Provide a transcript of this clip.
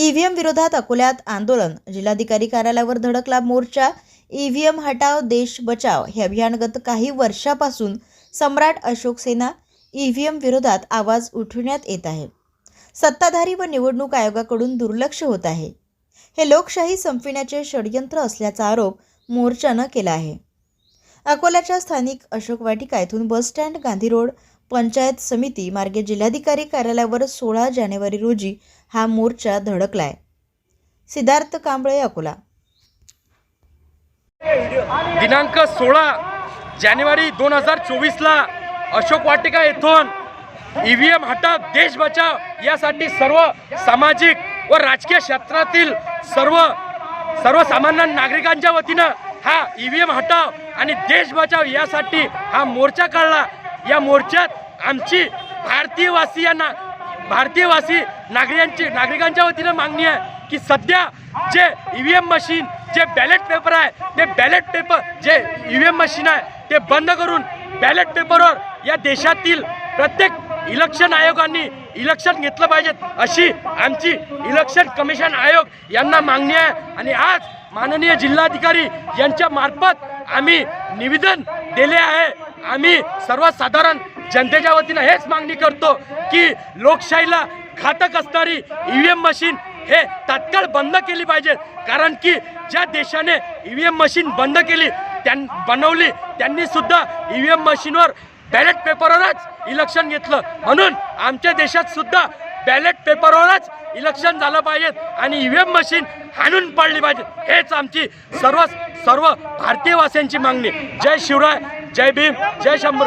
EVM विरोधात अकोल्यात आंदोलन. जिल्हाधिकारी कार्यालयावर धडकला मोर्चा. ईव्हीएम हटाव देश बचाव हे अभियान गत काही वर्षापासून सम्राट अशोक सेना ईव्हीएम विरोधात आवाज उठविण्यात येत आहे. सत्ताधारी व निवडणूक आयोगाकडून दुर्लक्ष होत आहे. हे लोकशाही संपविण्याचे षडयंत्र असल्याचा आरोप मोर्चानं केला आहे. अकोल्याच्या स्थानिक अशोक वाटिका येथून बसस्टँड गांधी रोड पंचायत समिती मार्गे जिल्हाधिकारी कार्यालयावर सोळा जानेवारी रोजी हा मोर्चा धडकलाय. सिद्धार्थ कांबळे अकोला. दिनांक सोळा जानेवारी दोन हजार चोवीसला अशोक वाटिका येथून ई व्ही एम हटाव देश बचाव यासाठी सर्व सामाजिक व राजकीय क्षेत्रातील सर्व सर्वसामान्य नागरिकांच्या वतीनं हा ई व्ही एम हटाव आणि देश बचाव यासाठी हा मोर्चा काढला. या मोर्चात आमची भारतीयवासियांना भारतीयवासी नागरिकांची नागरिकांच्या वतीनं मागणी आहे की सध्या जे ई व्ही एम मशीन जे बॅलेट पेपर आहे ते बॅलेट पेपर जे ई व्ही एम मशीन आहे ते बंद करून बॅलेट पेपरवर या देशातील प्रत्येक इलेक्शन आयोगांनी इलेक्शन घेतलं पाहिजेत अशी आमची इलेक्शन कमिशन आयोग यांना मागणी आहे. आणि आज माननीय जिल्हाधिकारी यांच्या मार्फत आम्ही निवेदन दिले आहे. आम्ही सर्वसाधारण जनतेच्या वतीनं हेच मागणी करतो की लोकशाहीला घातक असणारी ई व्ही एम मशीन हे तात्काळ बंद केली पाहिजे. कारण की ज्या देशाने ई व्ही एम मशीन बंद केली त्यां बनवली त्यांनी सुद्धा ई व्ही एम मशीनवर बॅलेट पेपरवरच इलेक्शन घेतलं. म्हणून आमच्या देशात सुद्धा बॅलेट पेपरवरच इलेक्शन झालं पाहिजे आणि ई व्ही एम मशीन हाणून पाडली पाहिजे हेच आमची सर्व सर्व भारतीयवासियांची मागणी. जय शिवराय जय भीम जय शंभर